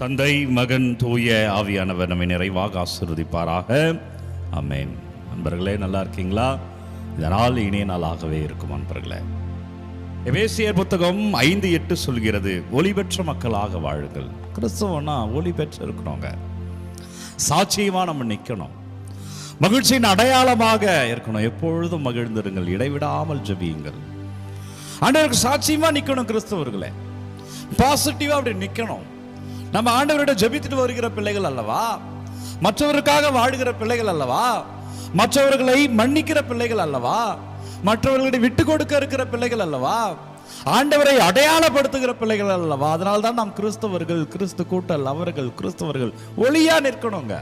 தந்தை மகன் தூய ஆவியானவர் நம்மை நிறைவாக ஆசிர்வதிப்பாராக. அமேன் நண்பர்களே நல்லா இருக்கீங்களா? இந்த நாள் இனிய நாளாகவே இருக்கும் நண்பர்களே. எபேசியர் புத்தகம் ஐந்து எட்டு சொல்கிறது ஒளி பெற்ற மக்களாக வாழுங்கள். கிறிஸ்தவனா ஒளி பெற்று இருக்கிறோங்க சாட்சியமாக நம்ம நிற்கணும் மகிழ்ச்சியின் அடையாளமாக இருக்கணும். எப்பொழுதும் மகிழ்ந்திருங்கள் இடைவிடாமல் ஜபியுங்கள். ஆண்டவருக்கு சாட்சியமாக நிற்கணும் கிறிஸ்தவர்களே. பாசிட்டிவாக அப்படி நிற்கணும் நம்ம ஆண்டவரோட ஜபித்துட்டு வருகிற பிள்ளைகள் அல்லவா? மற்றவருக்காக வாழுகிற பிள்ளைகள் அல்லவா? மற்றவர்களை மன்னிக்கிற பிள்ளைகள் அல்லவா? மற்றவர்களை விட்டு கொடுக்க இருக்கிற பிள்ளைகள் அல்லவா? ஆண்டவரை அடையாளப்படுத்துகிற பிள்ளைகள் அல்லவா? அதனால தான் நாம் கிறிஸ்தவர்கள் கிறிஸ்து கூட்டல் அவர்கள் கிறிஸ்தவர்கள் ஒளியா நிற்கணுங்க.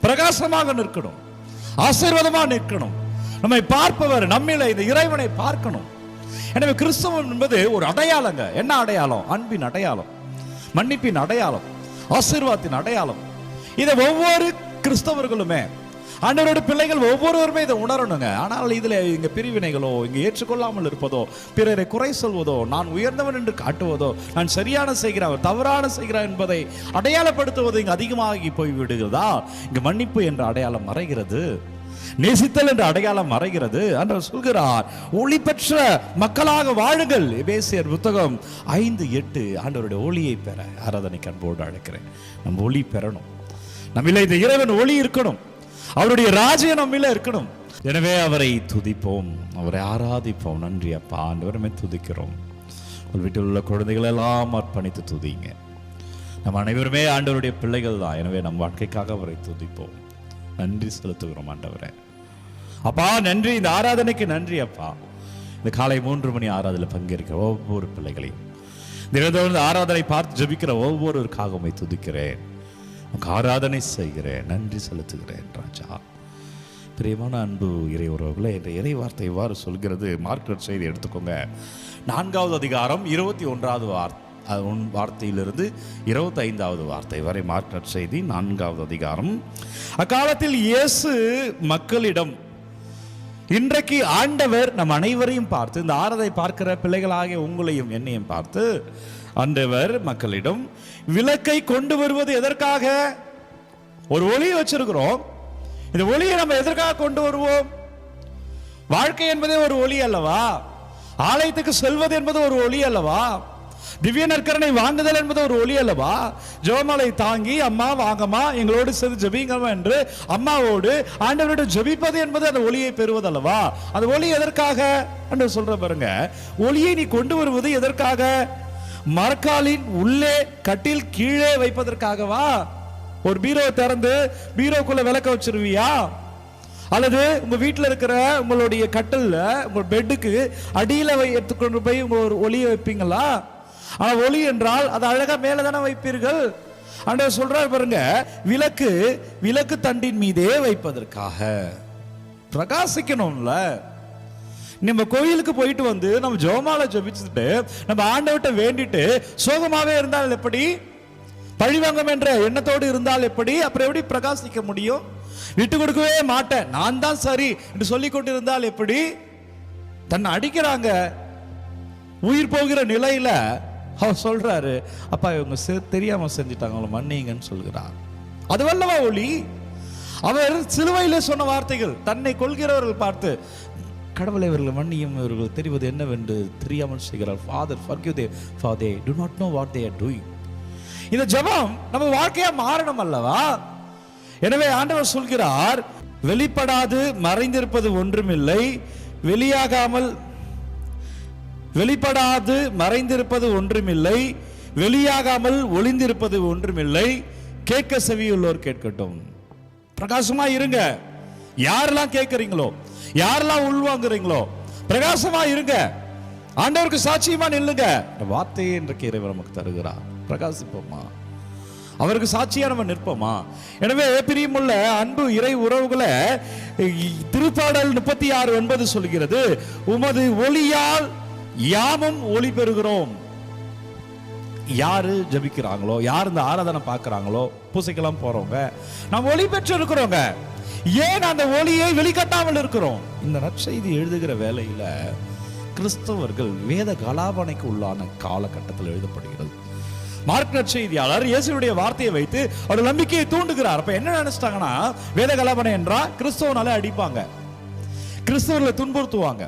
பிரகாசமாக நிற்கணும். ஆசீர்வாதமா நிற்கணும். நம்மை பார்ப்பவர் நம்மில இந்த இறைவனை பார்க்கணும். எனவே கிறிஸ்தவம் என்பது ஒரு அடையாளங்க. என்ன அடையாளம்? அன்பின் அடையாளம். மன்னிப்பின் அடையாளம் ஆசீர்வாதத்தின் அடையாளம். இதை ஒவ்வொரு கிறிஸ்தவர்களுமே ஆண்டவரோட பிள்ளைகள் ஒவ்வொருவருமே இதை உணரணுங்க. ஆனால் இதில் இங்க பிரிவினைகளோ இங்க ஏற்றுக்கொள்ளாமல் இருப்பதோ பிறரை குறை சொல்வதோ நான் உயர்ந்தவன் என்று காட்டுவதோ நான் சரியான செய்கிறேன் தவறான செய்கிறான் என்பதை அடையாளப்படுத்துவது இங்கு அதிகமாகி போய் விடுகிறதா? இங்கு மன்னிப்பு என்ற அடையாளம் மறைகிறது. நேசித்தல் என்ற அடையாளம் மறைகிறது. என்று சொல்கிறார் ஒளி பெற்ற மக்களாக வாழுங்கள். எபேசியர் புத்தகம் ஐந்து எட்டு ஆண்டவருடைய ஒளியை பெற ஆராதனைக்கு அன்போடு அழைக்கிறேன். நம்ம ஒளி பெறணும். நம்மில இந்த இறைவன் ஒளி இருக்கணும். அவருடைய ராஜ்யம் நம்மில இருக்கணும். எனவே அவரை துதிப்போம். அவரை ஆராதிப்போம். நன்றி அப்பா. ஆண்டவருமே துதிக்கிறோம். உங்கள் வீட்டில் உள்ள குழந்தைகள் எல்லாம் அர்ப்பணித்து துதிங்க நம்ம அனைவருமே ஆண்டவருடைய பிள்ளைகள் தான். எனவே நம் வாழ்க்கைக்காக அவரை துதிப்போம். நன்றி செலுத்துகிறோம் ஆண்டவரே. அப்பா நன்றி. இந்த ஆராதனைக்கு நன்றி அப்பா. இந்த காலை மூன்று மணி ஆராதனை பங்கேற்கிற ஒவ்வொரு பிள்ளைகளையும். தினத்தோடு இந்த ஆராதனை பார்த்து ஜெபிக்கிற ஒவ்வொருவருக்காக காகமை துதிக்கிறேன். உங்க ஆராதனை செய்கிறேன். நன்றி செலுத்துகிறேன் ராஜா. பிரியமான அன்பு இறை உறவுகளை என்ற இறை வார்த்தை இவ்வாறு சொல்கிறது. மார்க்கெட் செய்தி எடுத்துக்கோங்க. நான்காவது அதிகாரம் இருபத்தி ஒன்றாவது வார்த்தை. உன் வார்த்தையிலிருந்து இருபத்தி ஐந்தாவது வார்த்தை வரை மார்க்கட் செய்தி நான்காவது அதிகாரம். அக்காலத்தில் இயேசு மக்களிடம் இன்றைக்கு ஆண்டவர் நம் அனைவரையும் பார்த்து இந்த ஆரதை பார்க்கிற பிள்ளைகளாகிய உங்களையும் என்னையும் பார்த்து ஆண்டவர் மக்களிடம் விளக்கை கொண்டு வருவது எதற்காக? ஒரு ஒளியை வச்சிருக்கிறோம். இந்த ஒளியை நம்ம எதற்காக கொண்டு வருவோம்? வாழ்க்கை என்பதே ஒரு ஒளி அல்லவா? ஆலயத்துக்கு செல்வது என்பது ஒரு ஒளி அல்லவா? திவ்ய நற்கரனை வாங்குதல் என்பது ஒரு ஒளி அல்லவா? ஜோமலை தாங்கி அம்மா வாங்கம்மா எங்களோடு சேர்ந்து ஜபிங்கம்மா என்று அம்மாவோடு ஆண்டவரோடு ஜெபிப்பது என்பது அந்த ஒளியை பெறுவது அல்லவா அந்த ஒளி எதற்காக? என்று சொல்ற பாருங்க. ஒளியை நீ கொண்டு வருவது எதற்காக? மரக்காலின் உள்ளே கட்டில் கீழே வைப்பதற்காகவா? ஒரு பீரோ திறந்து பீரோக்குள்ள விளக்க வச்சிருவியா? அல்லது உங்க வீட்டில் இருக்கிற உங்களுடைய கட்டில் உங்க பெட்டுக்கு அடியில் வை எடுத்துக்கொண்டு போய் உங்க ஒரு ஒளியை வைப்பீங்களா? ஆனால் ஒளி என்றால் அது அழகாக மேலே தானே வைப்பீர்கள்? ஆண்டவர் சொல்றாரு பாருங்க விளக்கு விளக்கு தண்டின் மீதே வைப்பதற்காக. பிரகாசிக்கணும்ல. நம்ம கோயிலுக்கு போயிட்டு வந்து நம்ம ஜோமால ஜபிச்சுட்டு நம்ம ஆண்டவர்கிட்ட வேண்டிட்டு சோகமாவே இருந்தால் எப்படி? பழிவாங்கம் என்ற எண்ணத்தோடு இருந்தால் எப்படி? அப்புறம் எப்படி பிரகாசிக்க முடியும்? விட்டு கொடுக்கவே மாட்டேன். நான் தான் சரி என்று சொல்லி கொண்டிருந்தால் எப்படி? தன்னை அடிக்கிறாங்க. உயிர் போகிற நிலையில அவர் சொல்றாரு அப்பா இவங்க செ- தெரியாம செஞ்சுட்டாங்க அவங்கள மன்னிங்கன்னு சொல்கிறார் அது வல்லவா ஒளி? அவர் சிலுவையில் சொன்ன வார்த்தைகள் தன்னை கொள்கிறவர்கள் பார்த்து கடவுளை இவர்கள் மன்னியும் இவர்கள் தெரிவது என்னவென்று தெரியாமல் செய்கிறார். Father forgive them for they do not know what they are doing இந்த ஜபம் நம்ம வாழ்க்கையா மாறணும் அல்லவா? எனவே ஆண்டவர் சொல்கிறார் வெளிப்படாது மறைந்திருப்பது ஒன்றுமில்லை. வெளியாகாமல் வெளிப்படாது மறைந்திருப்பது ஒன்றுமில்லை. வெளியாகாமல் ஒளிந்திருப்பது ஒன்றுமில்லை. கேட்க செவியுள்ளோர் கேட்கட்டும். பிரகாசமா இருங்க. யாரெல்லாம் கேட்கறீங்களோ யாரெல்லாம் உள்வாங்குறீங்களோ பிரகாசமா இருங்க. ஆண்டவருக்கு சாட்சியமா நில்லுங்க. வார்த்தையே இன்றைக்கு இறைவன் நமக்கு தருகிறார். பிரகாசிப்போமா? அவருக்கு சாட்சியா நம்ம நிற்போமா? எனவே பிரியமுள்ள அன்பு இறை உறவுகளை திருப்பாடல் முப்பத்தி ஆறு ஒன்பது சொல்கிறது உமது ஒளியால் யாவும் ஒளி பெறுகிறோம். யாரு ஜபிக்கிறாங்களோ யார் இந்த ஆராதனை பார்க்கறாங்களோ பூசைக்கெல்லாம் போறவங்க நாம் ஒளி பெற்று இருக்கிறோங்க ஏன் அந்த ஒளியை வெளிக்கட்டாமல் இருக்கிறோம்? இந்த நற்செய்தி எழுதுகிற வேலையில கிறிஸ்தவர்கள் வேத கலாபனைக்கு உள்ளான காலகட்டத்தில் எழுதப்படுகிறது. மார்க் நற்செய்தியாளர் இயேசுடைய வார்த்தையை வைத்து அவர் நம்பிக்கையை தூண்டுகிறார். அப்ப என்ன நினைச்சிட்டாங்கன்னா வேத கலாபனை என்றா கிறிஸ்தவனால அடிப்பாங்க. கிறிஸ்தவர்களை துன்புறுத்துவாங்க.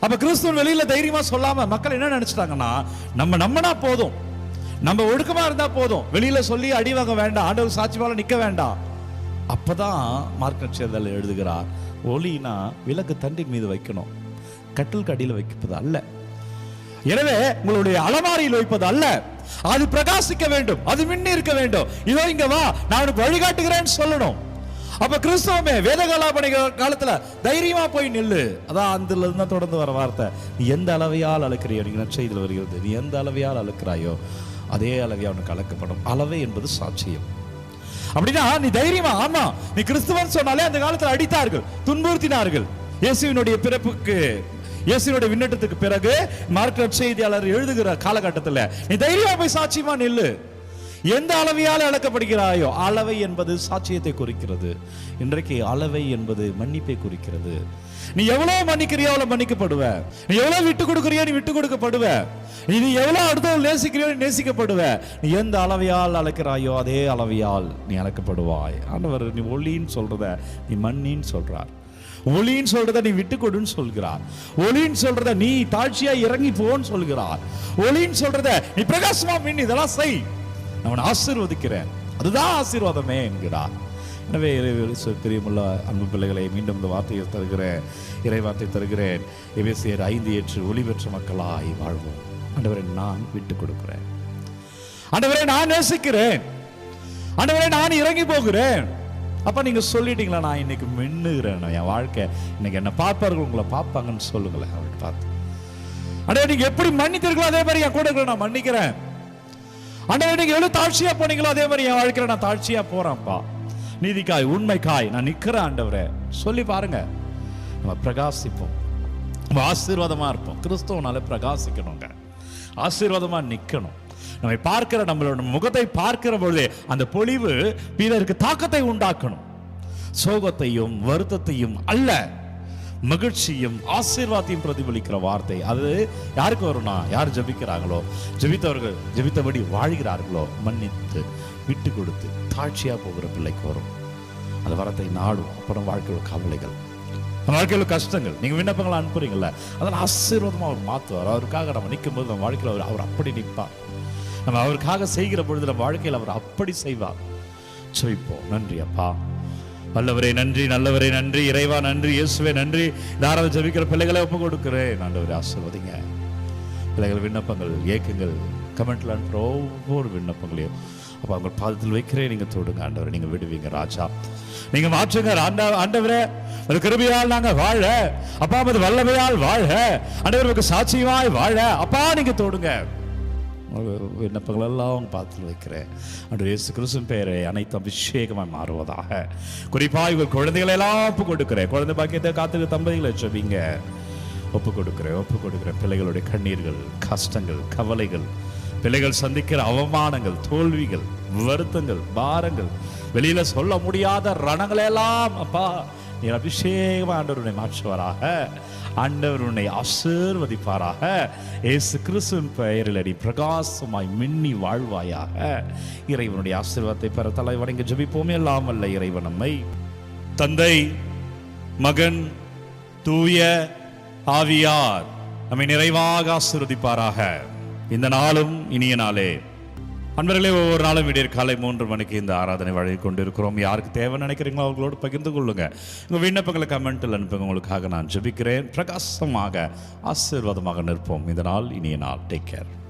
அப்ப கிறிஸ்துவன் வெளியில தைரியமா சொல்லாம மக்கள் என்ன நினைச்சிட்டாங்கன்னா நம்ம நம்பினா போதும். நம்ம ஒழுக்கமா இருந்தா போதும். வெளியில சொல்லி அடி வாங்க வேண்டாம். ஆண்டவர் சாட்சி மேல நிக்க வேண்டாம். அப்பதான் மார்க்கெட் சேர்தல் எழுதுகிறார் ஒலினா விளக்கு தண்டின் மீது வைக்கணும். கட்டில் கடியில் வைப்பது அல்ல. எனவே உங்களுடைய அலமாரியில் வைப்பது அல்ல. அது பிரகாசிக்க வேண்டும். அது மின்னி இருக்க வேண்டும். இதோ இங்க வா நான் உனக்கு வழிகாட்டுகிறேன்னு சொல்லணும். அப்ப கிறிஸ்தவமே வேத காலாபணி காலத்துல தைரியமா போய் நில்லு. அதான் அந்த தான் தொடர்ந்து வர வார்த்தை. நீ எந்த அளவையால் அழுக்கிறியோ நீங்க நற்செய்தியில் வருகிறது. நீ எந்த அளவையால் அழுக்கிறாயோ அதே அளவையா உனக்கு அழக்கப்படும். அளவை என்பது சாட்சியம். அப்படின்னா நீ தைரியமா ஆமா நீ கிறிஸ்துவன் சொன்னாலே அந்த காலத்துல அடித்தார்கள் துன்புறுத்தினார்கள். இயேசுவினுடைய பிறப்புக்கு இயேசுனுடைய விண்ணட்டத்துக்கு பிறகு மார்க் செய்தியாளர் எழுதுகிற காலகட்டத்தில் நீ தைரியமா போய் சாட்சியமா நில்லு. எந்த அளவையால் அளக்கப்படுகிறாயோ அளவை என்பது சாட்சியத்தை குறிக்கிறது. இன்றைக்கு அளவை என்பது மன்னிப்பை குறிக்கிறது. நீ எவ்வளவு மன்னிக்கிறியோ அவ்வளவு மன்னிக்கப்படுவ. நீ எவ்வளவு விட்டு கொடுக்கிறியோ நீ விட்டு கொடுக்கப்படுவ. நீ எவ்வளவு அடுத்தவள் நேசிக்கிறியோ நீ நேசிக்கப்படுவ. நீ எந்த அளவையால் அளக்கிறாயோ அதே அளவையால் நீ அளக்கப்படுவாய். ஆண்டவர் நீ ஒளின்னு சொல்றத நீ மண்ணின்னு சொல்றார். ஒளின்னு சொல்றத நீ விட்டு கொடுன்னு சொல்கிறார். ஒளின்னு சொல்றத நீ தாழ்ச்சியா இறங்கி போன்னு சொல்கிறார். ஒளின்னு சொல்றத நீ பிரகாசமா மின் இதெல்லாம் செய். நான் ஆசீர்வதிக்கிறேன். அதுதான் ஆசீர்வாதமே என்கிறார் எனவே இறை பிரியமுள்ள அன்பு பிள்ளைகளை மீண்டும் இந்த வார்த்தையை தருகிறேன். இறை வார்த்தை தருகிறேன். எபேசியர் ஐந்து ஏற்று ஒளி பெற்ற மக்களாய் வாழ்வோம். ஆண்டவரை நான் விட்டு கொடுக்கிறேன். ஆண்டவரை நான் நேசிக்கிறேன். ஆண்டவரை நான் இறங்கி போகிறேன். அப்ப நீங்க சொல்லிட்டீங்களா நான் இன்னைக்கு மின்னுகிறேன். என் வாழ்க்கை இன்னைக்கு என்ன பார்ப்பார்கள் உங்களை பார்ப்பாங்கன்னு சொல்லுங்களேன் அவர்கிட்ட பார்த்து. அடையா நீங்க எப்படி மன்னித்திருக்கீங்களோ அதே மாதிரி என் கூட நான் மன்னிக்கிறேன். ஆண்டவரே நீங்க எவ்வளவு தாழ்ச்சியா போனீங்களோ அதே மாதிரி என் வாழ்க்கையில நான் தாழ்ச்சியா போறேன்ப்பா. நீதிக்காய் உண்மைக்காய் நான் நிக்கிறேன் ஆண்டவரே. சொல்லி பாருங்க. நம்ம பிரகாசிப்போம். நம்ம ஆசீர்வாதமா இருப்போம். கிறிஸ்தவனால பிரகாசிக்கணுங்க. ஆசீர்வாதமா நிக்கணும். நம்மை பார்க்கிற நம்மளோட முகத்தை பார்க்கிற பொழுது அந்த பொழிவு பிறருக்கு தாக்கத்தை உண்டாக்கணும். சோகத்தையும் வருத்தத்தையும் அல்ல. மகிழ்ச்சியும் ஆசீர்வாதத்தையும் பிரதிபலிக்கிற வார்த்தை. அது யாருக்கு வரும்னா யார் ஜபிக்கிறாங்களோ ஜெபித்தவர்கள் ஜெபித்தபடி வாழ்கிறார்களோ மன்னித்து விட்டு கொடுத்து தாழ்ச்சியாக போகிற பிள்ளைக்கு வரும். அந்த வரத்தை நாடும். அப்புறம் வாழ்க்கையில் கவலைகள். வாழ்க்கையில் கஷ்டங்கள். நீங்க விண்ணப்பங்களை அனுப்புறீங்கல்ல அதெல்லாம் ஆசீர்வாதமாக அவர் மாற்றுவார் அவருக்காக நம்ம நிற்கும் போது நம்ம வாழ்க்கையில் அவர் அவர் அப்படி நிற்பார். நம்ம அவருக்காக செய்கிற பொழுது நம்ம வாழ்க்கையில் அவர் அப்படி செய்வார். ஜெபிப்போம். நன்றி அப்பா. வல்லவரே நன்றி நல்லவரே நன்றி இறைவா நன்றி இயேசுவே நன்றி. தாராள ஜெபிக்கிற பிள்ளைகளை ஒப்பு கொடுக்குறேன். ஆண்டவரே ஆசிர்வதிங்க. பிள்ளைகள் விண்ணப்பங்கள் ஏக்கங்கள் கமெண்ட்ல அனுப்புகிற ஒவ்வொரு விண்ணப்பங்களையும். அப்போ அவங்க பாதத்தில் வைக்கிறேன். நீங்கள் தொடுங்க ஆண்டவரை. நீங்கள் விடுவீங்க ராஜா. நீங்கள் மாற்றுங்க ஆண்டா ஆண்டவரே. ஒரு கிருபியால் நாங்கள் வாழ. அப்பா அது வல்லமையால் வாழ. ஆண்டவருக்கு சாட்சியமாய் வாழ. அப்பா நீங்கள் தொடுங்க. விண்ணப்பங்களெல்லாம் அவங்க பார்த்து வைக்கிறேன் அன்று இயேசு கிறிஸ்துவின் பெயரை அனைத்து அபிஷேகமாக மாறுவதாக. குறிப்பாக இவர் குழந்தைகளை எல்லாம் ஒப்பு கொடுக்குறேன். குழந்தை பாக்கியத்தை காத்துக்கு தம்பதிகளை சொவீங்க ஒப்பு கொடுக்குறேன் ஒப்பு கொடுக்குறேன். பிள்ளைகளுடைய கண்ணீர்கள் கஷ்டங்கள் கவலைகள் பிள்ளைகள் சந்திக்கிற அவமானங்கள் தோல்விகள் வருத்தங்கள் பாரங்கள் வெளியில சொல்ல முடியாத ரணங்களெல்லாம் அப்பா அப்பா அபிஷேகமாக ஆண்டவர் உன்னை மாற்றுவாராக. ஆண்டவர் உன்னை ஆசீர்வதிப்பாராக. ஏசு கிறிஸ்துவின் பெயரில் அடி பிரகாசமாய் மின்னி வாழ்வாயாக. இறைவனுடைய ஆசீர்வாதத்தை பெற தலை வணங்கி ஜெபிப்போமே. எல்லாம் அல்ல இறைவன் நம்மை. தந்தை மகன் தூய ஆவியார் நம்மை நிறைவாக ஆசீர்வதிப்பாராக. இந்த நாளும் இனிய நாளே. அன்பர்களே ஒவ்வொரு நாளும் விடியற் காலை மூன்று மணிக்கு இந்த ஆராதனை வழங்கி கொண்டிருக்கிறோம். யாருக்கு தேவை நினைக்கிறீங்களோ அவங்களோடு பகிர்ந்து கொள்ளுங்க. உங்கள் விண்ணப்பங்களை கமெண்ட்டில் அனுப்புங்க. உங்களுக்காக நான் ஜெபிக்கிறேன். பிரகாசமாக ஆசீர்வாதமாக நிற்போம். இந்த நாள் இனிய நாள். Take care